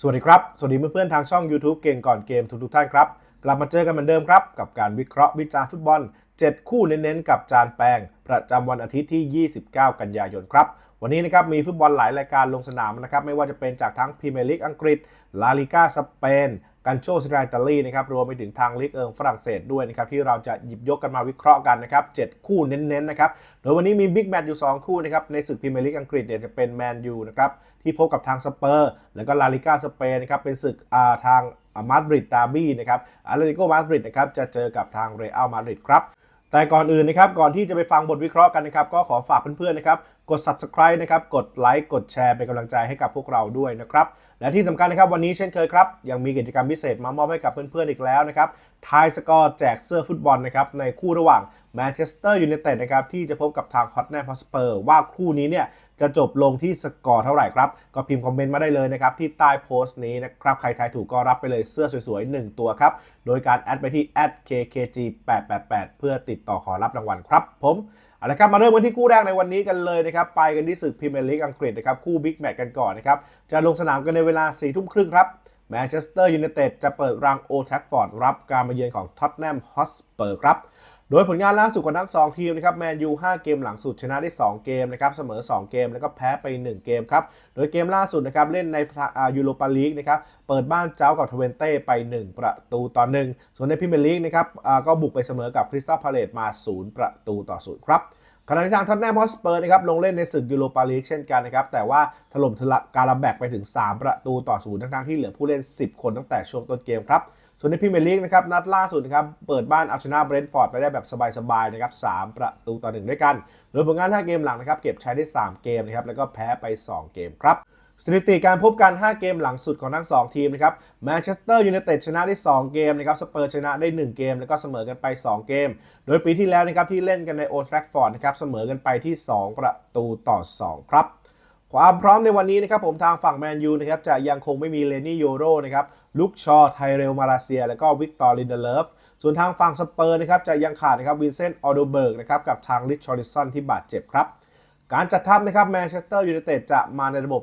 สวัสดีครับ สวัสดีเพื่อนๆทางช่อง YouTube เก่งก่อนเกมทุกๆท่านครับ กลับมาเจอกันเหมือนเดิมครับ กับการวิเคราะห์วิจารณ์ฟุตบอล 7 คู่เน้นๆ กับจานแปลงประจำวันอาทิตย์ที่ 29 กันยายนครับ วันนี้นะครับมีฟุตบอลหลายรายการลงสนามนะครับ ไม่ว่าจะเป็นจากทั้งพรีเมียร์ลีกอังกฤษลาลิก้าสเปน กันโชสไตรตาลีนะครับรวมไปถึงทางลีกเอิงฝรั่งเศสด้วยนะครับที่เราจะหยิบยกกันมาวิเคราะห์กันนะครับ7คู่เน้นๆนะครับโดยวันนี้มีบิ๊กแมตช์อยู่ 2 คู่นะครับในศึกพรีเมียร์ลีกอังกฤษเนี่ยจะเป็นแมนยูนะครับที่พบกับทางสเปอร์ แล้วก็ลาลิก้าสเปนนะครับเป็นศึกอาทางมาดริดดาร์บี้นะครับอาเลติโกมาดริดนะครับจะเจอกับทางเรอัลมาดริดครับแต่ก่อนอื่นนะครับก่อนที่จะไปฟังบทวิเคราะห์กันนะครับก็ขอฝากเพื่อนๆนะครับ กด subscribe นะครับ กดไลค์ กดแชร์เป็นกำลังใจให้กับพวกเราด้วยนะครับ และที่สำคัญนะครับวันนี้เช่นเคยครับ ยังมีกิจกรรมพิเศษมามอบให้กับเพื่อนๆอีกแล้วนะครับ ทายสกอร์แจกเสื้อฟุตบอลนะครับในคู่ระหว่างแมนเชสเตอร์ยูไนเต็ดนะครับที่จะพบกับทางฮอตแนมฮอสเปอร์ว่าคู่นี้เนี่ยจะจบลงที่สกอร์เท่าไหร่ครับ ก็พิมพ์คอมเมนต์มาได้เลยนะครับ ที่ใต้โพสต์นี้นะครับ ใครทายถูกก็รับไปเลยเสื้อสวยๆ 1 ตัวครับ โดยการแอดไปที่ @kkg888 เพื่อติดต่อขอรับรางวัลครับผม เอาละครับมาเริ่มกันที่คู่แรกในวันนี้กันเลยนะครับไปกันที่ศึกพรีเมียร์ลีกอังกฤษนะครับคู่บิ๊กแมตช์กันก่อนนะครับจะลงสนามกันในเวลา4ทุ่มครึ่งครับแมนเชสเตอร์ยูไนเต็ดจะเปิดรังโอแทฟฟอร์ดรับการมาเยือนของท็อตแนมฮอสเปอร์ครับ โดยผลงานล่าสุดของทั้ง2ทีมนะครับแมนยู5เกมหลังสุดชนะได้ 2 เกมนะครับเสมอ 2 เกมแล้วก็แพ้ไป 1 เกมครับโดยเกมล่าสุดนะครับเล่นในยูโรปาลีกนะครับเปิดบ้านเจ้ากับทเวนเต้ไป 1 ประตูต่อ 1 ส่วนในพรีเมียร์ลีกนะครับก็บุกไปเสมอกับคริสตัลพาเลตมา 0 ประตูต่อ0ครับขณะที่ทางท็อตแนมฮอสเปอร์นะครับลงเล่นในศึกยูโรปาลีกเช่นกันนะครับแต่ว่าถล่มทลายการลำแบกไปถึง 3 ประตูต่อศูนย์ทั้งๆที่เหลือผู้เล่น 10 คนตั้งแต่ช่วงต้นเกมครับ ส่วนในพรีเมียร์ลีกนะครับนัดล่าสุดนะครับเปิดบ้านเอาชนะเบรนท์ฟอร์ดไปได้แบบสบายๆนะครับ3ประตูต่อ 1 ด้วยกัน โดยผลงาน 5 เกมหลังนะครับเก็บใช้ได้ 3 เกมนะครับแล้วก็แพ้ไป 2 เกมครับสถิติการพบกัน 5 เกมหลังสุดของทั้ง 2 ทีมนะครับแมนเชสเตอร์ยูไนเต็ดชนะได้ 2 เกมนะครับสเปอร์ชนะได้ 1 เกม แล้วก็เสมอกันไป 2 เกม โดยปีที่แล้วนะครับที่เล่นกันในโอทรัฟฟอร์ดนะครับเสมอกันไปที่ 2 ประตูต่อ 2 ครับ ความพร้อมในวันนี้นะครับผมทางฝั่งแมนยูนะครับจะยังคงไม่มีเลนี่โยโรนะครับลุกชอไทเรลมาลาเซีย แล้วก็วิกตอร์ลินเดเลฟส่วนทางฝั่งสเปอร์นะครับจะยังขาดนะครับวินเซนต์ออโดเบิร์กนะครับกับทางลิชชอริสันที่บาดเจ็บครับ การจัดทัพนะครับแมนเชสเตอร์ยูไนเต็ดจะมาในระบบ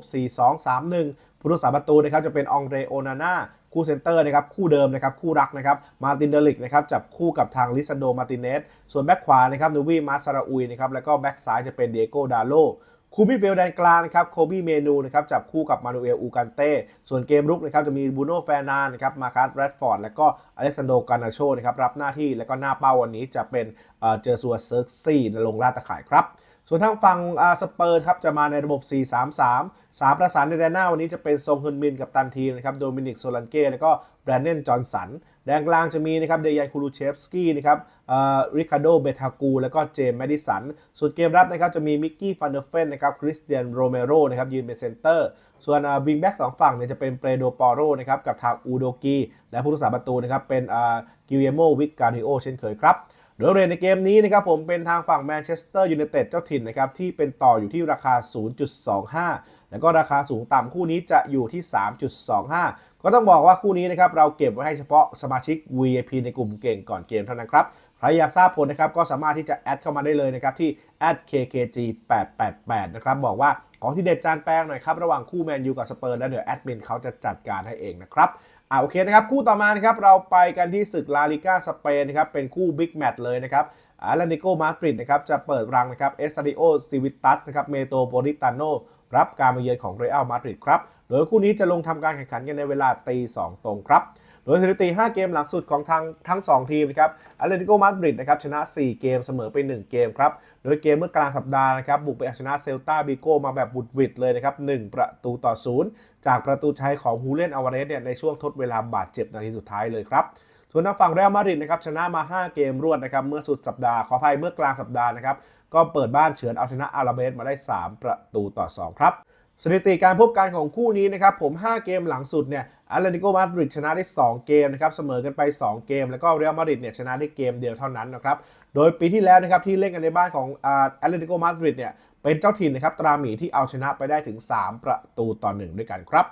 4-2-3-1 ผู้รักษาประตูนะครับจะเป็นองเรโอนาน่าคู่เซนเตอร์นะครับคู่เดิมนะครับคู่รักนะครับมาตินเดลิกนะครับจับคู่กับทางลิซันโดมาติเนสส่วนแบ็คขวานะครับนูวี่มาซาราอุยนะครับแล้วก็แบ็คซ้ายจะเป็นเดโกดาโล คูมิดฟิลแดนกลางนะครับโคบี้เมนูนะครับจับคู่กับมานูเอลอูกันเต้ส่วนเกมรุกนะครับจะมีบูโน่แฟร์นานนะครับมาคัสแรดฟอร์ดและก็อเล็กซานโดกานาโชนะครับรับหน้าที่และก็หน้าเป้าวันนี้จะเป็นเอ่อเจอซัวเซิร์กซี่ลงลาดตะข่ายครับส่วนทางฝั่งสเปอร์ครับจะมาในระบบ 4-3-3 3 ประสานในแดนหน้าวันนี้จะเป็นซงฮึนมินกับตันทีนะครับโดมินิกโซลันเก้แล้วก็แบรนเดนจอห์นสัน แดนกลางจะมีนะครับเดยันคูลูเชฟสกี้นะครับริคาร์โดเบทากูแล้วก็เจมส์แมดิสัน ส่วนเกมรับนะครับจะมีมิกกี้ฟันเดอร์เฟนนะครับคริสเตียนโรเมโรนะครับยืนเป็นเซนเตอร์ ส่วนวิงแบ็กสองฝั่งเนี่ยจะเป็นเปโดปอโรนะครับกับทางอูโดกีและผู้รักษาประตูนะครับเป็นกิลเยโมวิกการิโอเช่นเคยครับโดยเรทในเกมนี้นะครับผมเป็นทางฝั่งแมนเชสเตอร์ยูไนเต็ดเจ้าถิ่นนะครับที่เป็นต่ออยู่ที่ราคา 0.25 แล้วก็ราคาสูงต่ำคู่นี้จะอยู่ที่ 3.25 ก็ต้องบอกว่าคู่นี้นะครับเราเก็บไว้ให้เฉพาะสมาชิก VIP ในกลุ่มเก่งก่อนเกมเท่านั้นครับใครอยากทราบผลนะครับก็สามารถที่จะแอดเข้ามาได้เลยนะครับที่ @kkg888 นะครับบอกว่าของที่เด็ดจานแป้งหน่อยครับระหว่างคู่แมนยูกับสเปอร์แล้วเดี๋ยวแอดมินเขาจะจัดการให้เองนะครับอ่าโอเคนะครับคู่ต่อมานะครับเราไปกันที่ศึกลาลิก้าสเปนนะครับเป็นคู่บิ๊กแมตช์เลยนะครับอาร์นิโกมาดริดนะครับจะเปิดรังนะครับเอสซาริโอซิวิตัสนะครับเมโตโปลิตาโน รับการมาเยือนของเรอัลมาดริดครับโดยคู่นี้จะลงทำการแข่งขันกันในเวลาตี2ตรงครับโดยสถิติ 5 เกมหลังสุดของทางทั้ง 2 ทีมนะครับอเ t ติโกมาดริดนะครับชนะ 4 เกมเสมอไป 1 เกมครับ โดยเกมเมื่อกลางสัปดาห์นะครับบุกไปเอาชนะเซลตาบิโกมาแบบบุดหวิดเลยนะครับ 1 ประตูต่อ 0 จากประตูชัยของฮูเลนอวาเรสเนี่ยในช่วงทดเวลาบาดเจ็บนาทีสุดท้ายเลยครับ ส่วนทางฝั่งเรอัลมาดริดนะครับชนะมา 5 เกมรวดนะครับเมื่อสุดสัปดาห์ขออภัยเมื่อกลางสัปดาห์นะครับ ก็เปิดบ้านเฉือนเอาชนะอาราเบสมาได้ 3 ประตูต่อ 2 ครับสถิติการพบกันของคู่นี้นะครับผม 5 เกมหลังสุดเนี่ยอาร์เ t ติโกมาดริดชนะได้ 2 เกมนะครับเสมอกันไป 2 เกม แล้วก็เรอัลมาดริดเนี่ยชนะได้เกมเดียวเท่านั้นนะครับโดยปีที่แล้วนะครับที่เล่นกันในบ้านของอาร์เ t ติโกมาดริดเนี่ยเป็นเจ้าถิ่นนะครับตราหมีที่เอาชนะไปได้ถึง 3 ประตูต่อ 1 ด้วยกันครับ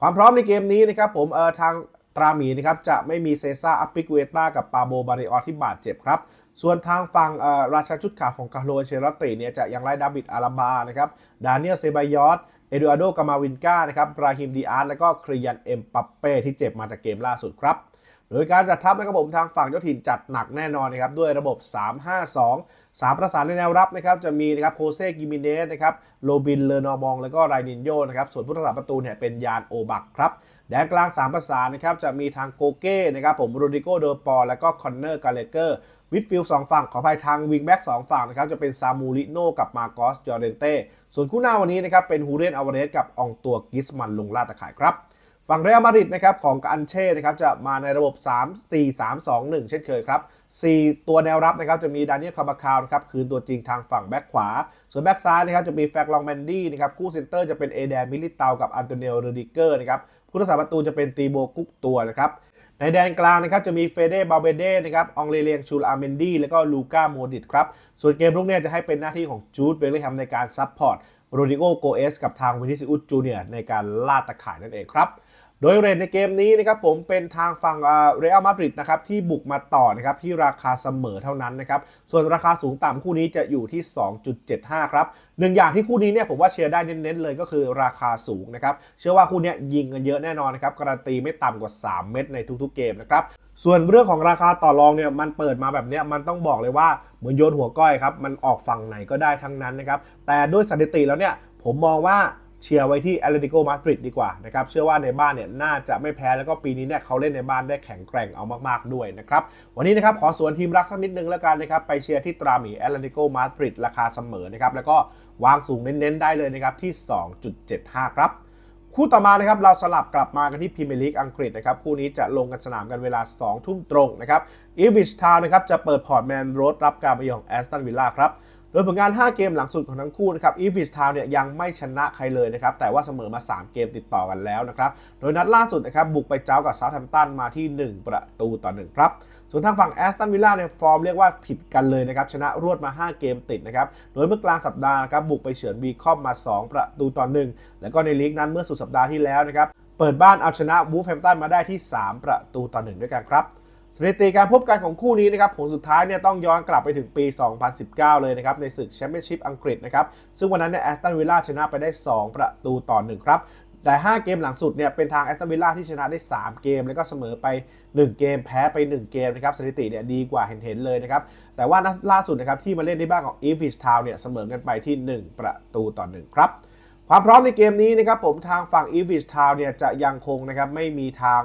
ความพร้อมในเกมนี้นะครับผมเออทางตราหมีนะครับจะไม่มีเซซ่าอัปปิกเวต้ากับปาโบบาริออที่บาดเจ็บครับ ส่วนทางฝั่งราชาชุดขาวของคาร์โลเชรอตติเนี่ยจะยังไล่ดาบิดอาราบานะครับดานิเอลเซบายอสเอดูอาร์โดกามาวินกานะครับบราฮิมดีอาร์และก็คริยันเอ็มปัปเป้ที่เจ็บมาจากเกมล่าสุดครับโดยการจัดทัพนะครับผมทางฝั่งเจ้าถิ่นจัดหนักแน่นอนนะครับด้วยระบบ 3-5-2 3 ประสานในแนวรับนะครับจะมีนะครับโคเซกิมิเนสนะครับโรบินเลอนอมอง แล้วก็ไรนินโยนะครับส่วนผู้รักษาประตูเนี่ยเป็นยานโอบักครับแดนกลาง 3 ประสานนะครับจะมีทางโกเก้นะครับผมโรดิโกเดอปอ แล้วก็คอนเนอร์กาเลเกอร์ วิดฟิลด์สองฝั่งขออภัยทางวิงแบ็กสองฝั่งนะครับจะเป็นซามูริโนกับมาโกสจอร์เดนเต้ส่วนคู่หน้าวันนี้นะครับเป็นฮูเรนอาวาเรสกับองตัวกิสมันลงลาดตะข่ายครับฝั่งเรอัลมาดริดนะครับของอันเช่นะครับจะมาในระบบ 3 4 3 2 1 เช่นเคยครับ 4 ตัวแนวรับนะครับจะมีดานิเอลคาบาคาวนะครับคืนตัวจริงทางฝั่งแบ็คขวา ส่วนแบ็คซ้ายนะครับจะมีแฟกลองแมนดี้นะครับคู่เซนเตอร์จะเป็นเอเดนมิลิเตากับอันโตเนลเรดิเกอร์นะครับผู้รักษาประตูจะเป็นตีโบกุกตัวนะครับ ในแดนกลางนะครับจะมีเฟเดบาเบเดนะครับองเลเลียงชูลอาเมนดี้แล้วก็ลูก้าโมดิตครับ ส่วนเกมรุกเนี่ยจะให้เป็นหน้าที่ของจูดเบลลิแฮมในการซัพพอร์ตโรดิโกโกเอสกับทางวินิซิอุสจูเนียในการลาดตะข่ายนั่นเองครับ โดยเรทในเกมนี้นะครับผมเป็นทางฝั่งเรอัลมาดริดนะครับที่บุกมาต่อนะครับที่ราคาเสมอเท่านั้นนะครับส่วนราคาสูงต่ำคู่นี้จะอยู่ที่ 2.75 ครับหนึ่งอย่างที่คู่นี้เนี่ยผมว่าเชียร์ได้เน้นๆเลยก็คือราคาสูงนะครับเชื่อว่าคู่เนี้ยยิงกันเยอะแน่นอนนะครับการันตีไม่ต่ำกว่า 3 เม็ดในทุกๆเกมนะครับส่วนเรื่องของราคาต่อรองเนี่ยมันเปิดมาแบบเนี้ยมันต้องบอกเลยว่าเหมือนโยนหัวก้อยครับมันออกฝั่งไหนก็ได้ทั้งนั้นนะครับแต่ด้วยสถิติแล้วเนี่ยผมมองว่า เชียร์ไว้ที่แอตเลติโกมาดริดดีกว่านะครับเชื่อว่าในบ้านเนี่ยน่าจะไม่แพ้แล้วก็ปีนี้เนี่ยเขาเล่นในบ้านได้แข็งแกร่งเอามากๆด้วยนะครับวันนี้นะครับขอสวนทีมรักสักนิดนึงแล้วกันนะครับไปเชียร์ที่ตราหมีแอตเลติโกมาดริดราคาเสมอนะครับแล้วก็วางสูงเน้นๆได้เลยนะครับที่ 2.75 ครับคู่ต่อมานะครับเราสลับกลับมากันที่พรีเมียร์ลีกอังกฤษนะครับคู่นี้จะลงกันสนามกันเวลา 2 ทุ่มตรงนะครับอีวิชทาวนะครับจะเปิดพอร์ตแมนโรดรับการมาเยือนของแอสตันวิลล่าครับ โดยผลงาน 5 เกมหลังสุดของทั้งคู่นะครับอีฟิชทาวเนี่ยยังไม่ชนะใครเลยนะครับ แต่ว่าเสมอมา 3 เกมติดต่อกันแล้วนะครับ โดยนัดล่าสุดนะครับบุกไปเจ้ากับซาท์แฮมป์ตันมาที่ 1 ประตูต่อ 1 ครับ ส่วนทางฝั่งแอสตันวิลล่าเนี่ยฟอร์มเรียกว่าผิดกันเลยนะครับ ชนะรวดมา 5 เกมติดนะครับ โดยเมื่อกลางสัปดาห์นะครับบุกไปเฉือนวีคอมมา 2 ประตูต่อ 1 แล้วก็ในลีกนั้นเมื่อสุดสัปดาห์ที่แล้วนะครับเปิดบ้านเอาชนะวูฟแฮมตันมาได้ที่ 3 ประตูต่อ 1 ด้วยกันครับ สถิติการพบกันของคู่นี้นะครับผลสุดท้ายเนี่ยต้องย้อนกลับไปถึงปี 2019 เลยนะครับในศึกแชมเปี้ยนชิพอังกฤษนะครับซึ่งวันนั้นเนี่ยแอสตันวิลล่าชนะไปได้ 2 ประตูต่อ 1 ครับแต่ 5 เกมหลังสุดเนี่ยเป็นทางแอสตันวิลล่าที่ชนะได้ 3 เกม แล้วก็เสมอไป 1 เกมแพ้ไป 1 เกมนะครับสถิติเนี่ยดีกว่าเห็นๆเลยนะครับแต่ว่านัดล่าสุดนะครับที่มาเล่นในบ้านของอีฟิชทาวเนี่ยเสมอกันไปที่ 1 ประตูต่อ 1 ครับ ความพร้อมในเกมนี้นะครับผมทางฝั่งอีวิชทาวเนี่ยจะยังคงนะครับไม่มีทาง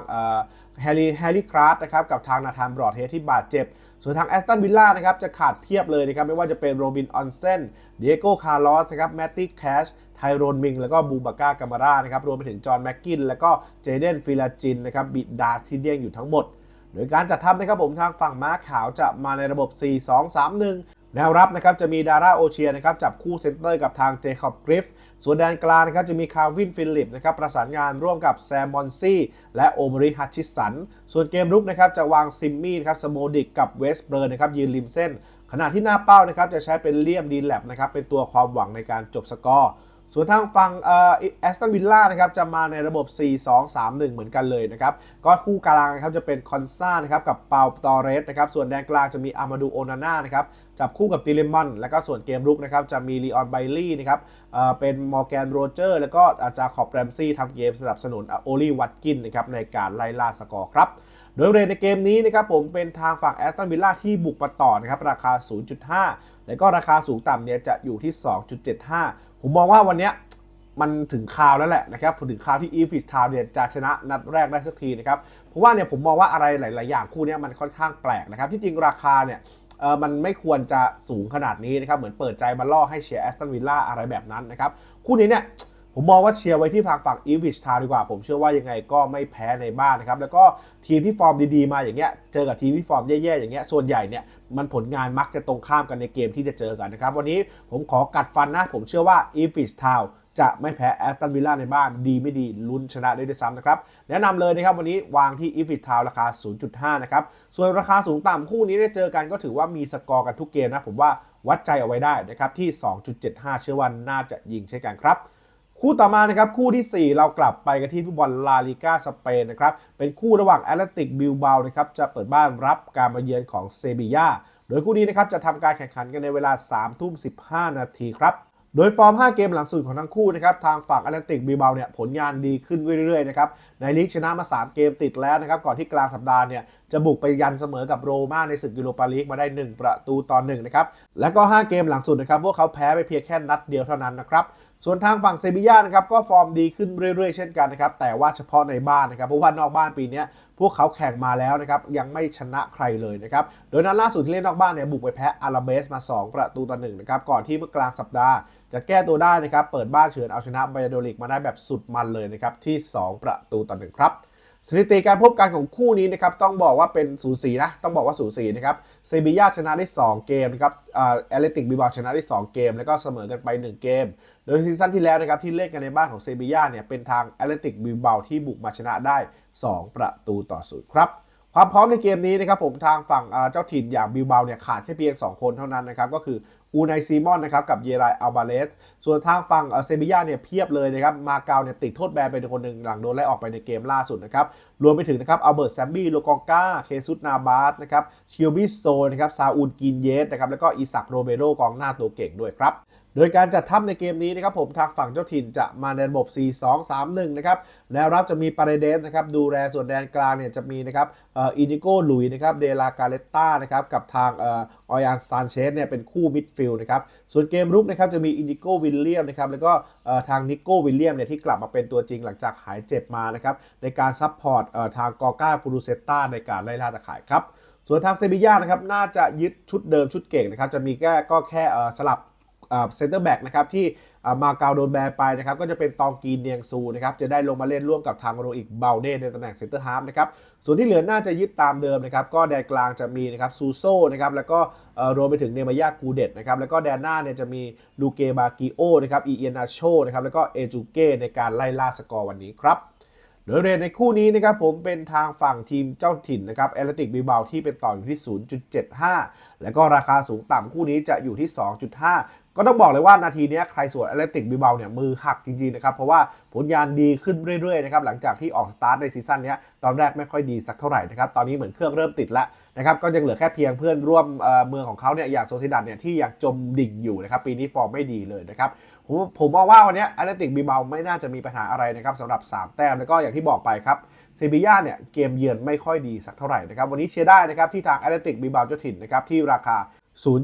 แฮร์รี่แฮร์รี่คราสนะครับกับทางนาธานบรอดเฮดที่บาดเจ็บ ส่วนทางแอสตันวิลล่านะครับจะขาดเพียบเลยนะครับไม่ว่าจะเป็นโรบินออนเซนเดียโก้คาร์ลอสนะครับแมตติแคชไทโรนมิง แล้วก็บูบาก้ากามาร่านะครับรวมไปถึงจอห์นแม็กกิน แล้วก็เจเดนฟิลาจินนะครับบิดาที่เดียงอยู่ทั้งหมด โดยการจัดทัพนะครับผมทางฝั่งม้าขาวจะมาในระบบ 4-2-3-1 แนวรับนะครับจะมีดาร่าโอเชียนะครับจับคู่เซนเตอร์กับทางเจคอบกริฟส่วนแดนกลางนะครับจะมีคาร์วินฟิลิปนะครับประสานงานร่วมกับแซมมอนซี่และโอมริฮัตชิสัน ส่วนเกมรุกนะครับจะวางซิมมี่นะครับสโมดิกกับเวสเบิร์นนะครับยืนริมเส้น ขณะที่หน้าเป้านะครับจะใช้เป็นเลียมดีแลบนะครับเป็นตัวความหวังในการจบสกอร์ ส่วนทางฝั่งแอสตันวิลล่านะครับจะมาในระบบ 4-2-3-1 เหมือนกันเลยนะครับ ก็คู่กลางนะครับจะเป็นคอนซ่านะครับกับเปาตอเรสนะครับส่วนแดนกลางจะมีอามาดูโอนาน่านะครับจับคู่กับติเลมอน แล้วก็ส่วนเกมรุกนะครับจะมีลีออนไบลี่นะครับเเป็นมอร์แกนโรเจอร์ แล้วก็อาจารย์ขอบแรมซี่ทำเกมสนับสนุนโอลีวัตกินนะครับในการไล่ล่าสกอร์ครับโดยเรทในเกมนี้นะครับผมเป็นทางฝั่งแอสตันวิลล่าที่บุกมาต่อนะครับราคา 0.5 แล้วก็ราคาสูงต่ำเนี่ยจะอยู่ที่ 2.75 ผมมองว่าวันนี้มันถึงคราวแล้วแหละนะครับถึงคราวที่อีฟิชทาวเนี่ยจะชนะนัดแรกได้สักทีนะครับเพราะว่าเนี่ยผมมองว่าอะไรหลาย ๆ อย่างคู่นี้มันค่อนข้างแปลกนะครับ ที่จริงราคาเนี่ยเออมันไม่ควรจะสูงขนาดนี้นะครับ เหมือนเปิดใจมาล่อให้เชียร์แอสตันวิลล่าอะไรแบบนั้นนะครับ คู่นี้เนี่ย ผมมองว่าเชียร์ไว้ที่ฝั่งฝั่งอีวิชทาวดีกว่า ผมเชื่อว่ายังไงก็ไม่แพ้ในบ้านนะครับ แล้วก็ทีมที่ฟอร์มดีๆมาอย่างเงี้ย เจอกับทีมที่ฟอร์มแย่ๆอย่างเงี้ย ส่วนใหญ่เนี่ยมันผลงานมักจะตรงข้ามกันในเกมที่จะเจอกันนะครับ วันนี้ผมขอกัดฟันนะ ผมเชื่อว่าอีฟิชทาวจะไม่แพ้แอสตันวิลล่าในบ้านดีไม่ดีลุ้นชนะได้ด้วยซ้ำนะครับ แนะนำเลยนะครับวันนี้วางที่อีฟิชทาวราคา 0.5 นะครับ ส่วนราคาสูงต่ำคู่นี้ได้เจอกันก็ถือว่ามีสกอร์กันทุกเกมนะ ผมว่าวัดใจเอาไว้ได้นะครับ ที่ 2.75 เชื่อว่าน่าจะยิงเช่นกันครับ คู่ต่อมานะครับคู่ทีสี่ 4 เรากลับไปกันที่ฟุตบอลลาลิก้าสเปนนะครับเป็นคู่ระหว่างแอตเลติกบิลบานะครับจะเปิดบ้านรับการมาเยือนของเซบียาโดยคู่นี้นะครับจะทำการแข่งขันกันในเวลา3ทุ่ม15 นาทีครับโดยฟอร์ม 5 เกมหลังสุดของทั้งคู่นะครับทางฝั่งแอตแลนติกบีเบลเนี่ยผลงานดีขึ้นเรื่อยๆนะครับในลีกชนะมา 3 เกมติดแล้วนะครับก่อนที่กลางสัปดาห์เนี่ยจะบุกไปยันเสมอกับโรม่าในศึกยูโรปาลีกมาได้ 1 ประตูต่อ1นะครับและก็ 5 เกมหลังสุดนะครับพวกเขาแพ้ไปเพียงแค่นัดเดียวเท่านั้นนะครับ ส่วนทางฝั่งเซบีย่านะครับก็ฟอร์มดีขึ้นเรื่อยๆ เช่นกันนะครับแต่ว่าเฉพาะในบ้านนะครับเพราะว่านอกบ้านปีนี้พวกเขาแข่งมาแล้วนะครับยังไม่ชนะใครเลยนะครับโดยนัดล่าสุดที่เล่นนอกบ้านเนี่ยบุกไปแพ้อาราเบสมา 2 ประตูต่อหนึ่งนะครับก่อนที่เมื่อกลางสัปดาห์ จะแก้ตัวได้นะครับเปิดบ้านเฉือนเอาชนะไบโดลิกมาได้แบบสุดมันเลยนะครับที่ 2 ประตูต่อหนึ่งครับ สถิติการพบกันของคู่นี้นะครับต้องบอกว่าเป็นสูสีนะต้องบอกว่าสูสีนะครับเซบียาชนะได้ 2 เกมนะครับเออแอตเลติกบิบาชนะได้ 2 เกม แล้วก็เสมอกันไป 1 เกม โดยซีซั่นที่แล้วนะครับที่เล่นกันในบ้านของเซบียาเนี่ยเป็นทางเอเลติกบิบาที่บุกมาชนะได้ 2 ประตูต่อศูนย์ครับ ความพร้อมในเกมนี้นะครับผมทางฝั่งเจ้าถิ่นอย่างบิลเบาเนี่ยขาดแค่เพียง 2 คนเท่านั้นนะครับก็คืออูไนซีมอนนะครับกับเยรายอัลบาเลส ส่วนทางฝั่งเซบีย่าเนี่ยเพียบเลยนะครับ มาเกาเนี่ยติดโทษแบนไปคนหนึ่งหลังโดนไล่ออกไปในเกมล่าสุดนะครับ รวมไปถึงนะครับอัลเบิร์ตแซมบี้โลกองกาเคซุสนาบาสนะครับชิลบิโซนะครับซาอูลกินเยสนะครับแล้วก็อิสักโรเบโรกองหน้าตัวเก่งด้วยครับ โดยการจัดทัพในเกมนี้นะครับผมทางฝั่งเจ้าถิ่นจะมาในระบบ 4-2-3-1 นะครับแนวรับจะมีปาเรเดสนะครับดูแลส่วนแดนกลางเนี่ยจะมีนะครับอินิโกลุยนะครับเดลากาเลตตานะครับกับทางออยานซานเชสเนี่ยเป็นคู่มิดฟิลด์นะครับส่วนเกมรุกนะครับจะมีอินิโกวิลเลียมนะครับแล้วก็ทางนิโกวิลเลียมเนี่ยที่กลับมาเป็นตัวจริงหลังจากหายเจ็บมานะครับในการซัพพอร์ตทางกอก้ากูรูเซตตาในการไล่ล่าตะข่ายครับส่วนทางเซบีย่านะครับน่าจะยึดชุดเดิมชุดเก่งนะครับจะมีแค่ก็แค่สลับ เซนเตอร์แบ็กนะครับที่มาเกาโดนแบนไปนะครับก็จะเป็นตองกีเนียงซูนะครับจะได้ลงมาเล่นร่วมกับทางโรอิกเบลเดในตำแหน่งเซนเตอร์ฮาร์ฟนะครับส่วนที่เหลือน่าจะยึดตามเดิมนะครับก็แดนกลางจะมีนะครับซูโซนะครับแล้วก็รวมไปถึงเนมายากูเดตนะครับแล้วก็แดนหน้าเนี่ยจะมีลูเกบากิโอนะครับอีเอนาโชนะครับแล้วก็เอจูเก้ในการไล่ล่าสกอร์วันนี้ครับ โดยเรทในคู่นี้นะครับผมเป็นทางฝั่งทีมเจ้าถิ่นนะครับแอตเลติกบิลเบาที่เป็นต่ออยู่ที่ 0.75 แล้วก็ราคาสูงต่ำคู่นี้จะอยู่ที่ 2.5ก็ต้องบอกเลยว่านาทีนี้ใครสวนแอตเลติกบิเบาเนี่ยมือหักจริงๆนะครับ เพราะว่าผลงานดีขึ้นเรื่อยๆนะครับหลังจากที่ออกสตาร์ทในซีซั่นนี้ตอนแรกไม่ค่อยดีสักเท่าไหร่นะครับตอนนี้เหมือนเครื่องเริ่มติดแล้วนะครับก็ยังเหลือแค่เพียงเพื่อนร่วมเอ่อเมืองของเขาเนี่ยอย่างโซซิดันเนี่ยที่ยังจมดิ่งอยู่นะครับปีนี้ฟอร์มไม่ดีเลยนะครับ ผมผมมองว่าวันนี้แอตเลติกบีเบาไม่น่าจะมีปัญหาอะไรนะครับสำหรับ 3 แต้มแล้วก็อย่างที่บอกไปครับเซบีย่าเนี่ยเกมเยือนไม่ค่อยดีสักเท่าไหร่นะครับวันนี้เชียร์ได้นะครับที่ทางแอตเลติกบีเบาเจ้าถิ่นนะครับที่ราคา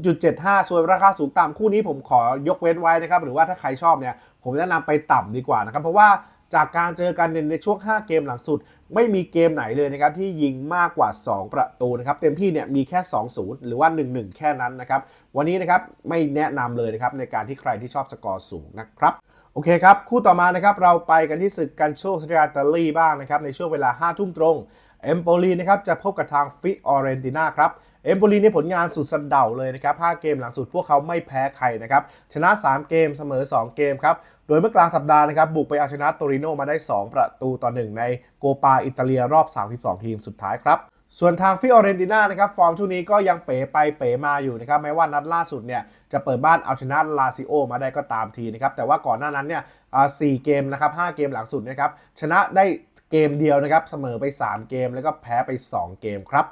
0.75 ส่วนราคาสูงต่ำคู่นี้ผมขอยกเว้นไว้นะครับหรือว่าถ้าใครชอบเนี่ยผมแนะนำไปต่ำดีกว่านะครับเพราะว่า จากการเจอกันในช่วง 5 เกมหลังสุด ไม่มีเกมไหนเลยนะครับที่ยิงมากกว่า 2 ประตูนะครับเต็มที่เนี่ยมีแค่ 2-0 หรือว่า 1-1 แค่นั้นนะครับวันนี้นะครับไม่แนะนำเลยนะครับในการที่ใครที่ชอบสกอร์สูงนะครับโอเคครับ คู่ต่อมานะครับเราไปกันที่ศึกกันโชคสเตียตาลีบ้างนะครับในช่วงเวลา 5 ทุ่มตรงเอมโปลีนะครับจะพบกับทางฟิออเรนตินาครับเอมโปลีในผลงานสุดสันเดาเลยนะครับ 5 เกมหลังสุดพวกเขาไม่แพ้ใครนะครับ ชนะ 3 เกมเสมอ 2 เกมครับ โดยเมื่อกลางสัปดาห์นะครับบุกไปเอาชนะโตริโนมาได้ 2 ประตูต่อ 1 ในโกปาอิตาเลียรอบ 32 ทีมสุดท้ายครับ ส่วนทางฟิออเรนติน่านะครับฟอร์มช่วงนี้ก็ยังเป๋ไปเป๋มาอยู่นะครับแม้ว่านัดล่าสุดเนี่ยจะเปิดบ้านเอาชนะลาซิโอมาได้ก็ตามทีนะครับแต่ว่าก่อนหน้านั้นเนี่ยอ่าสี่เกมนะครับห้าเกมหลังสุดนะครับชนะได้เกมเดียวนะครับเสมอไป 3 เกมแล้วก็แพ้ไป 2 เกมครับ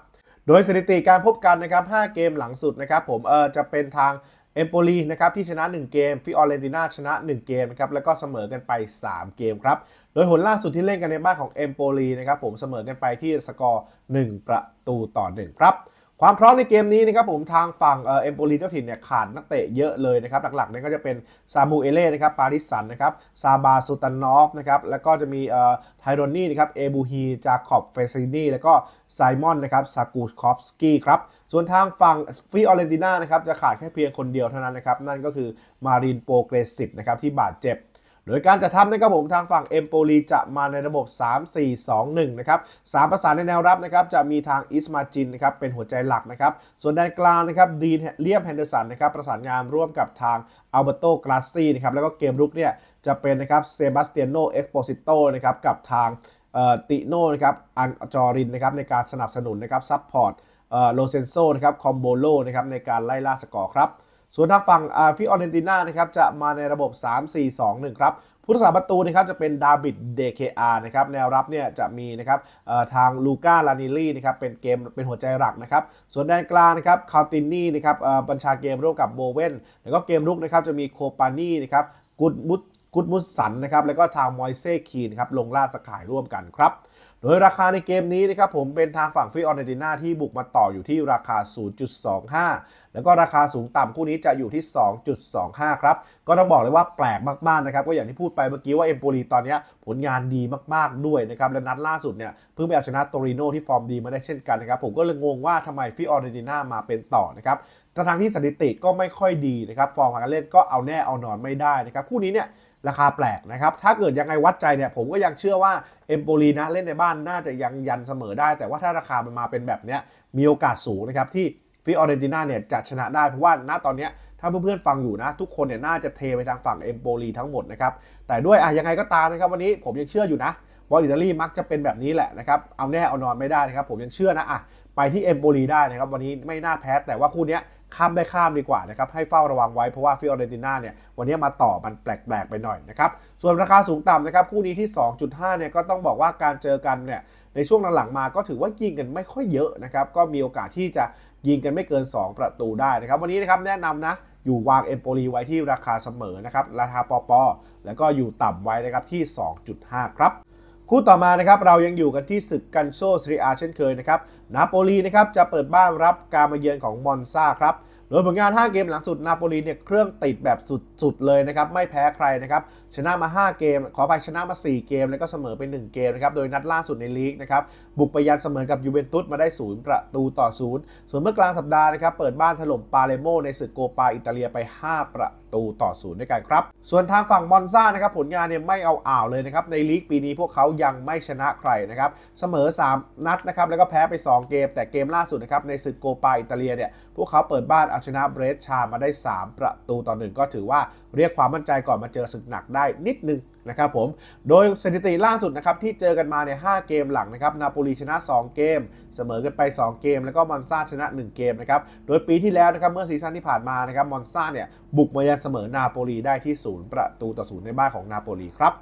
โดยสถิติการพบกันนะครับ5เกมหลังสุดนะครับผมเออจะเป็นทาง เอมโปลีนะครับที่ชนะ 1 เกมฟิออเรนติน่าชนะ 1 เกมนะครับแล้วก็เสมอกันไป 3 เกมครับ โดยผลล่าสุดที่เล่นกันในบ้านของเอมโปลีนะครับผมเสมอกันไปที่สกอร์ 1 ประตูต่อ 1 ครับ ความพร้อมในเกมนี้นะครับผมทางฝั่งเอ็มโปลีเจ้าถิ่นเนี่ยขาดนักเตะเยอะเลยนะครับหลักๆเนี่ยก็จะเป็นซามูเอเล่นะครับปาริสันนะครับซาบาซูตานอฟนะครับแล้วก็จะมีเอ่อไทโรนี่นะครับเอบูฮีจาคอบเฟซินีแล้วก็ไซมอนนะครับซากูคอฟสกี้ครับส่วนทางฝั่งฟิออเรนติน่านะครับจะขาดแค่เพียงคนเดียวเท่านั้นนะครับนั่นก็คือมารินโปเกรสิตนะครับที่บาดเจ็บ โดยการจะทำนะครับผมทางฝั่งเอมโปลีจะมาในระบบ 3-4-2-1 นะครับสามประสานในแนวรับนะครับจะมีทางอิสมาจินนะครับเป็นหัวใจหลักนะครับ ส่วนแดนกลางนะครับดีนเลียมแฮนเดอร์สันนะครับประสานงานร่วมกับทางอัลเบโตกราซีนะครับแล้วก็เกมรุกเนี่ยจะเป็นนะครับเซบาสเตียโนเอ็กโปซิโตนะครับกับทางติโนนะครับอันจอรินนะครับในการสนับสนุนนะครับซัพพอร์ตโลเซนโซนะครับคอมโบโลนะครับในการไล่ล่าสกอร์ครับ ส่วนทางฝั่งฟิออเรนติน่านะครับจะมาในระบบ 3-4-2-1 ครับผู้รักษาประตูนะครับจะเป็นดาบิดเดเคอาร์นะครับแนวรับเนี่ยจะมีนะครับทางลูก้าลานิลี่นะครับเป็นเกมเป็นหัวใจหลักนะครับส่วนแดนกลางนะครับคาตินนี่นะครับบัญชาเกมร่วมกับโบเวนแล้วก็เกมรุกนะครับจะมีโคปานี่นะครับกุดมุดกุดมุสสันนะครับแล้วก็ทางมอยเซ่คีนะครับลงล่าสกายร่วมกันครับ โดยราคาในเกมนี้นะครับผมเป็นทางฝั่งฟิออร์เนติน่าที่บุกมาต่ออยู่ที่ราคา 0.25 แล้วก็ราคาสูงต่ำคู่นี้จะอยู่ที่ 2.25 ครับ ก็ต้องบอกเลยว่าแปลกมากๆนะครับ ก็อย่างที่พูดไปเมื่อกี้ว่าเอมโปลีตอนนี้ผลงานดีมากๆด้วยนะครับ และนัดล่าสุดเนี่ยเพิ่งไปเอาชนะโตริโนที่ฟอร์มดีมาได้เช่นกันนะครับ ผมก็เลยงงว่าทำไมฟิออร์เนติน่ามาเป็นต่อนะครับแต่ทางที่สถิติก็ไม่ค่อยดีนะครับ ฟอร์มการเล่นก็เอาแน่เอานอนไม่ได้นะครับ คู่นี้เนี่ย ราคาแปลกนะครับ ถ้าเกิดยังไงวัดใจเนี่ยผมก็ยังเชื่อว่าเอมโปลีนะเล่นในบ้านน่าจะยังยันเสมอได้ แต่ว่าถ้าราคามันมาเป็นแบบเนี้ยมีโอกาสสูงนะครับที่ฟิออเรนติน่าเนี่ยจะชนะได้เพราะว่าณตอนเนี้ยถ้าเพื่อนๆฟังอยู่นะ ทุกคนเนี่ยน่าจะเทไปทางฝั่งเอมโปลีทั้งหมดนะครับ แต่ด้วยอะยังไงก็ตามนะครับวันนี้ผมยังเชื่ออยู่นะว่าอิตาลีมักจะเป็นแบบนี้แหละนะครับเอาแน่เอานอนไม่ได้นะครับผมยังเชื่อนะอะไปที่เอมโปลีได้นะครับวันนี้ไม่น่าแพ้แต่ว่าคู่เนี้ย ข้ามได้ข้ามดีกว่านะครับให้เฝ้าระวังไว้เพราะว่าฟิออเรนติน่าเนี่ยวันนี้มาต่อมันแปลกๆไปหน่อยนะครับส่วนราคาสูงต่ำนะครับคู่นี้ที่ 2.5เนี่ยก็ต้องบอกว่าการเจอกันเนี่ยในช่วงหลังๆมาก็ถือว่ายิงกันไม่ค่อยเยอะนะครับก็มีโอกาสที่จะยิงกันไม่เกิน 2 ประตูได้นะครับวันนี้นะครับแนะนำนะอยู่วางเอมโปลีไว้ที่ราคาเสมอนะครับราคาปอปอแล้วก็อยู่ต่ำไว้นะครับที่ 2.5 ครับ คู่ต่อมานะครับเรายังอยู่กันที่ศึกกันโซสรีอาเช่นเคยนะครับนาโปลีนะครับจะเปิดบ้านรับการมาเยือนของมอนซาครับโดยผลงาน 5 เกมหลังสุดนาโปลีเนี่ยเครื่องติดแบบสุดๆเลยนะครับไม่แพ้ใครนะครับ ชนะมา 5 เกม ขอไปชนะมา 4 เกม แล้วก็เสมอไป 1 เกมนะครับ โดยนัดล่าสุดในลีกนะครับ บุกไปยันเสมอกับยูเวนตุสมาได้ 0 ประตูต่อ 0 ส่วนเมื่อกลางสัปดาห์นะครับ เปิดบ้านถล่มปาเลโมในศึกโกปาอิตาเลียไป 5 ประตูต่อ 0 ด้วยกันครับ ส่วนทางฝั่งมอนซ่านะครับ ผลงานเนี่ยไม่เอาอ่าวเลยนะครับ ในลีกปีนี้พวกเขายังไม่ชนะใครนะครับ เสมอ 3 นัดนะครับ แล้วก็แพ้ไป 2 เกม แต่เกมล่าสุดนะครับ ในศึกโกปาอิตาเลียเนี่ย พวกเขาเปิดบ้านเอาชนะเบรสชามาได้ 3 ประตูต่อหนึ่งก็ถือว่า เรียกความมั่นใจก่อนมาเจอศึกหนักได้นิดนึงนะครับผม โดยสถิติล่าสุดนะครับที่เจอกันมาเนี่ย5เกมหลังนะครับนาโปลีชนะ 2 เกม เสมอกันไป 2 เกม แล้วก็มอนซาชนะ 1 เกมนะครับ โดยปีที่แล้วนะครับเมื่อซีซั่นที่ผ่านมานะครับมอนซาเนี่ยบุกมายันเสมอนาโปลีได้ที่ 0 ประตูต่อ0ในบ้านของนาโปลีครับ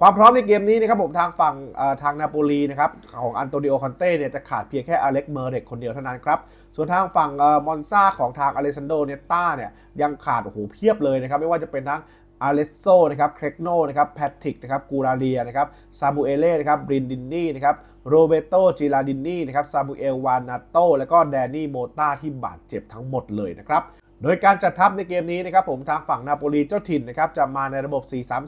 ความพร้อมในเกมนี้นะครับผมทางฝั่งทางนาโปลีนะครับของอันโตนิโอคอนเต้เนี่ยจะขาดเพียงแค่อเล็กเมอร์เรกคนเดียวเท่านั้นครับ ส่วนทางฝั่งมอนซาของทางอเลซันโดเนต้าเนี่ยยังขาดโอ้โหเพียบเลยนะครับไม่ว่าจะเป็นทั้งอาเลโซนะครับ เครกโนนะครับ แพทริก นะครับ กูราเลีย นะครับ ซามูเอเล่ นะครับ บรินดินนี่ นะครับ โรเบโตจิลาดินนี่ นะครับ ซามูเอล วานาโต แล้วก็แดนนี่ โมตาที่บาดเจ็บทั้งหมดเลยนะครับ โดยการจัดทัพในเกมนี้นะครับผมทางฝั่งนาโปลีเจ้าถิ่นนะครับจะมาในระบบ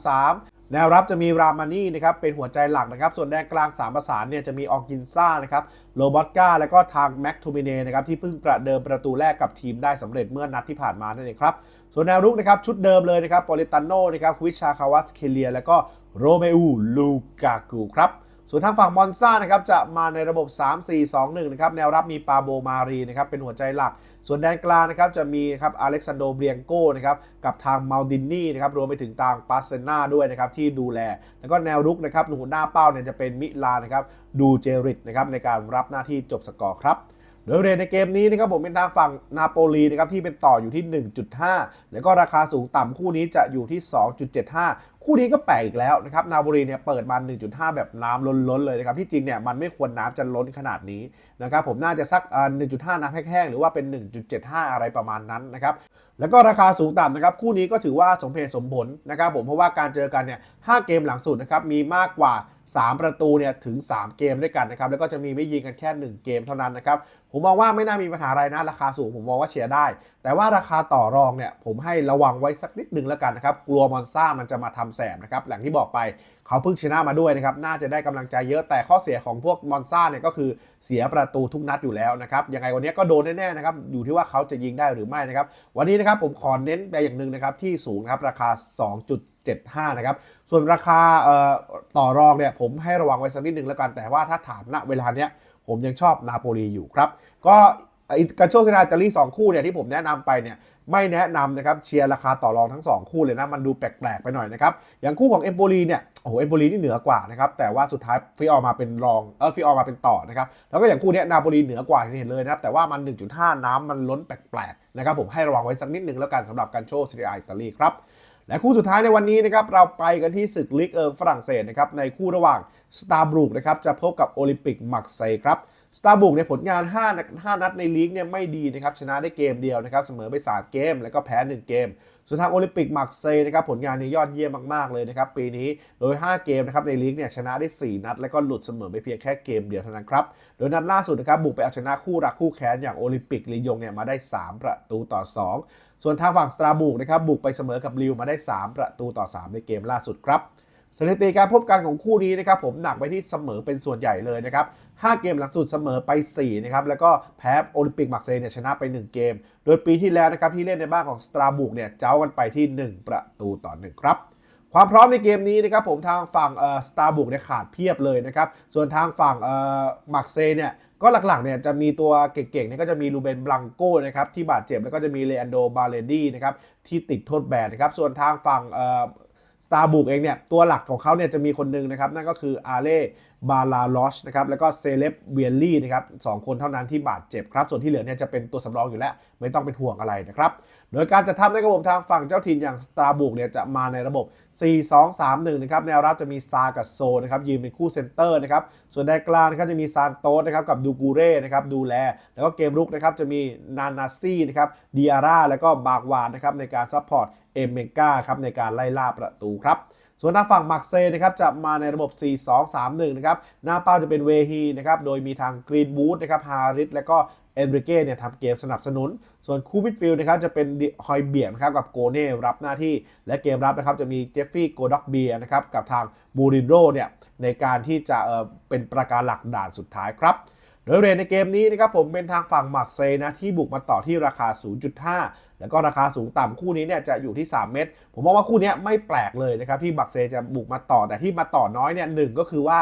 4-3-3 แนวรับจะมีรามานี่นะครับเป็นหัวใจหลักนะครับ ส่วนแดนกลาง 3 ประสานเนี่ยจะมีออกินซ่านะครับโรบอตกาแล้วก็ทางแม็กทูมิเนนะครับที่เพิ่งประเดิมประตูแรกกับทีมได้สำเร็จเมื่อนัดที่ผ่านมานั่นเองครับส่วนแนวรุกนะครับชุดเดิมเลยนะครับปอลิตันโนนะครับควิชาคาวัสเคเลีย และก็โรเมอูลูกากูครับ ส่วนทางฝั่งมอนซ่านะครับจะมาในระบบ 3-4-2-1 นะครับแนวรับมีปาโบมารีนะครับเป็นหัวใจหลัก ส่วนแดนกลางนะครับจะมีครับอเล็กซานโดเบียงโกนะครับกับทางมาลดินนี่นะครับรวมไปถึงทางปาเซน่าด้วยนะครับที่ดูแล แล้วก็แนวรุกนะครับหนูหน้าเป้าเนี่ยจะเป็นมิลานนะครับดูเจริตนะครับในการรับหน้าที่จบสกอร์ครับ โดยเรทในเกมนี้นะครับผมเป็นทางฝั่งนาโปลีนะครับที่เป็นต่ออยู่ที่ 1.5 แล้วก็ราคาสูงต่ำคู่นี้จะอยู่ที่ 2.75 คู่นี้ก็แปลกอีกแล้วนะครับนาโปลีเนี่ยเปิดมา 1.5 แบบน้ำล้นๆเลยนะครับที่จริงเนี่ยมันไม่ควรน้ำจะล้นขนาดนี้นะครับผมน่าจะสัก 1.5 น้ำแห้งๆหรือว่าเป็น 1.75 อะไรประมาณนั้นนะครับแล้วก็ราคาสูงต่ำนะครับคู่นี้ก็ถือว่าสมเหตุสมผลนะครับผมเพราะว่าการเจอกันเนี่ย5เกมหลังสุดนะครับมีมากกว่า 3 ประตูเนี่ยถึง 3 เกมด้วยกันนะครับแล้วก็จะมีไม่ยิงกันแค่ 1 เกมเท่านั้นนะครับ ผมมองว่าไม่น่ามีปัญหาอะไรนะ ราคาสูงผมมองว่าเชียร์ได้ แต่ว่าราคาต่อรองเนี่ยผมให้ระวังไว้สักนิดนึงแล้วกันนะครับ กลัวมอนซ่ามันจะมาทำแสบนะครับอย่างที่บอกไปเขาเพิ่งชนะมาด้วยนะครับ น่าจะได้กำลังใจเยอะแต่ข้อเสียของพวกมอนซ่าเนี่ยก็คือเสียประตูทุกนัดอยู่แล้วนะครับยังไงวันนี้ก็โดนแน่ๆนะครับอยู่ที่ว่าเขาจะยิงได้หรือไม่นะครับวันนี้นะครับผมขอเน้นไปอย่างหนึ่งนะครับที่สูงนะครับราคา 2.75 นะครับส่วนราคาต่อรองเนี่ยผมให้ระวังไว้สักนิดนึงแล้วกันแต่ว่าถ้าถามณเวลาเนี้ย ผมยังชอบนาโปลีอยู่ครับ ก็การโชคชนะอิตาลีสองคู่เนี่ยที่ผมแนะนำไปเนี่ยไม่แนะนำนะครับเชียร์ราคาต่อรองทั้ง 2 คู่เลยนะ มันดูแปลก ๆ ไปหน่อยนะครับ อย่างคู่ของเอมโปลีเนี่ยโอ้โหเอมโปลีนี่เหนือกว่านะครับ แต่ว่าสุดท้ายฟิออมาเป็นรองเออฟิออมาเป็นต่อนะครับ แล้วก็อย่างคู่เนี้ยนาโปลีเหนือกว่าที่เห็นเลยนะครับ แต่ว่ามัน 1.5 น้ำมันล้นแปลก ๆ นะครับ ผมให้ระวังไว้สักนิดนึงแล้วกันสำหรับการโชว์ซีรีอาอิตาลีครับ และคู่สุดท้ายในวันนี้นะครับเราไปกันที่ศึกลีกเอิงฝรั่งเศสนะครับในคู่ระหว่างสตาร์บรูกนะครับจะพบกับโอลิมปิกมักเซย์ครับสตาร์บุกในผลงาน5นัด5นัดในลีกเนี่ยไม่ดีนะครับชนะได้เกมเดียวนะครับเสมอไป 3 เกม แล้วก็แพ้ 1 เกม ส่วนทางโอลิมปิกมักเซย์นะครับผลงานนี้ยอดเยี่ยมมาก ๆ เลยนะครับปีนี้โดย 5 เกมนะครับในลีกเนี่ยชนะได้ 4 นัด แล้วก็หลุดเสมอไปเพียงแค่เกมเดียวเท่านั้นครับ โดยนัดล่าสุดนะครับบุกไปเอาชนะคู่รักคู่แค้นอย่างโอลิมปิกลียงเนี่ยมาได้ 3 ประตูต่อ 2 ส่วนทางฝั่งสตราบุกนะครับบุกไปเสมอกับลิวมาได้ 3 ประตูต่อ 3 ในเกมล่าสุดครับสถิติการพบกันของคู่นี้นะครับผมหนักไปที่เสมอเป็นส่วนใหญ่เลยนะครับ5เกมหลังสุดเสมอไป4นะครับแล้วก็แพ้โอลิมปิกมักเซย์เนี่ยชนะไป 1 เกม โดยปีที่แล้วนะครับที่เล่นในบ้านของสตราบุกเนี่ยเจ้ากันไปที่ 1 ประตูต่อ 1 ครับ ความพร้อมในเกมนี้นะครับผมทางฝั่งสตาร์บุกเนี่ยขาดเพียบเลยนะครับส่วนทางฝั่งมักเซย์เนี่ย ก็หลักๆเนี่ยจะมีตัวเก่งๆเนี่ยก็จะมีลูเบนบลังโก้นะครับที่บาดเจ็บแล้วก็จะมีเลอันโดบาเลดี้นะครับที่ติดโทษแบนนะครับส่วนทางฝั่งเอ่อสตาร์บุกเองเนี่ยตัวหลักของเขาเนี่ยจะมีคนหนึ่งนะครับนั่นก็คืออาเล่บาลาลอชนะครับแล้วก็เซเลบเวียลลี่นะครับสองคนเท่านั้นที่บาดเจ็บครับส่วนที่เหลือเนี่ยจะเป็นตัวสำรองอยู่แล้ว ไม่ต้องเป็นห่วงอะไรนะครับ โดยการจะทำในระบบทางฝั่งเจ้าถิ่นอย่างสตาร์บุกเนี่ยจะมาในระบบ 4-2-3-1 นะครับ แนวรับจะมีซากับโซนะครับยืนเป็นคู่เซนเตอร์นะครับ ส่วนแดนกลางนะครับจะมีซานโตสนะครับกับดูกูเร่นะครับดูแล แล้วก็เกมรุกนะครับจะมีนานาซี่นะครับดิอาร่าแล้วก็บากวานนะครับในการซัพพอร์ตเอเมกาครับในการไล่ล่าประตูครับส่วนทาฝั่งมักเซนะครับจะมาในระบบ 4-2-3-1 นะครับ หน้าเป้าจะเป็นเวฮีนะครับ โดยมีทางกรีนบูธนะครับ ฮาริส และก็ เอนริเก้เนี่ยทำเกมสนับสนุน ส่วนคู่มิดฟิลด์นะครับจะเป็นฮอยเบียร์นะครับกับโกเน่รับหน้าที่ และเกมรับนะครับจะมีเจฟฟี่โกด็อกเบียนะครับกับทางบูรินโรเนี่ยในการที่จะเออเป็นประการหลักด่านสุดท้ายครับโดยเรทในเกมนี้นะครับผมเป็นทางฝั่งมักเซนะที่บุกมาต่อที่ราคา 0.5 แล้วก็ราคาสูงต่ำคู่นี้เนี่ยจะอยู่ที่ 3 เม็ดผมมองว่าคู่นี้ไม่แปลกเลยนะครับที่มักเซจะบุกมาต่อแต่ที่มาต่อน้อยเนี่ยหนึ่งก็คือว่า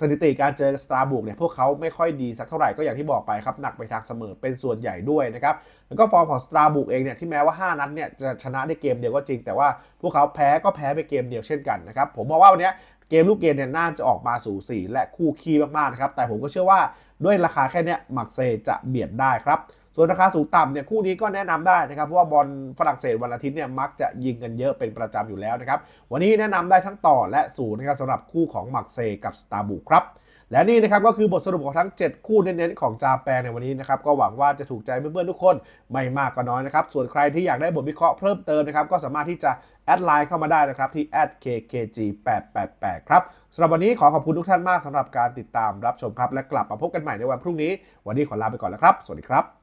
สถิติการเจอสตาร์บุกเนี่ยพวกเขาไม่ค่อยดีสักเท่าไหร่ก็อย่างที่บอกไปครับ หนักไปทางเสมอเป็นส่วนใหญ่ด้วยนะครับ แล้วก็ฟอร์มของสตาร์บุกเองเนี่ยที่แม้ว่า 5 นัดเนี่ยจะชนะได้เกมเดียวก็จริง แต่ว่าพวกเขาแพ้ก็แพ้ไปเกมเดียวเช่นกันนะครับผมมองว่าวันนี้เกมลูกเกมเนี่ยน่าจะออกมาสูสีและคู่ขี้มากๆนะครับแต่ผมก็เชื่อว่าด้วยราคาแค่นี้มักเซจะเบียดได้ครับ ส่วนราคาสูงต่ำเนี่ยคู่นี้ก็แนะนำได้นะครับเพราะว่าบอลฝรั่งเศสวันอาทิตย์เนี่ยมักจะยิงกันเยอะเป็นประจำอยู่แล้วนะครับวันนี้แนะนำได้ทั้งต่อและศูนย์นะครับสำหรับคู่ของมักเซกับสตาร์บุครับและนี่นะครับก็คือบทสรุปของทั้ง 7 คู่เน้นๆของจาแปนในวันนี้นะครับก็หวังว่าจะถูกใจเพื่อนๆทุกคนไม่มากก็น้อยนะครับส่วนใครที่อยากได้บทวิเคราะห์เพิ่มเติมนะครับก็สามารถที่จะแอดไลน์เข้ามาได้นะครับที่ @kkg888 ครับสำหรับวันนี้ขอขอบคุณทุกท่านมากสำหรับการติดตามรับชมครับ และกลับมาพบกันใหม่ในวันพรุ่งนี้ วันนี้ขอลาไปก่อนแล้วครับ สวัสดีครับ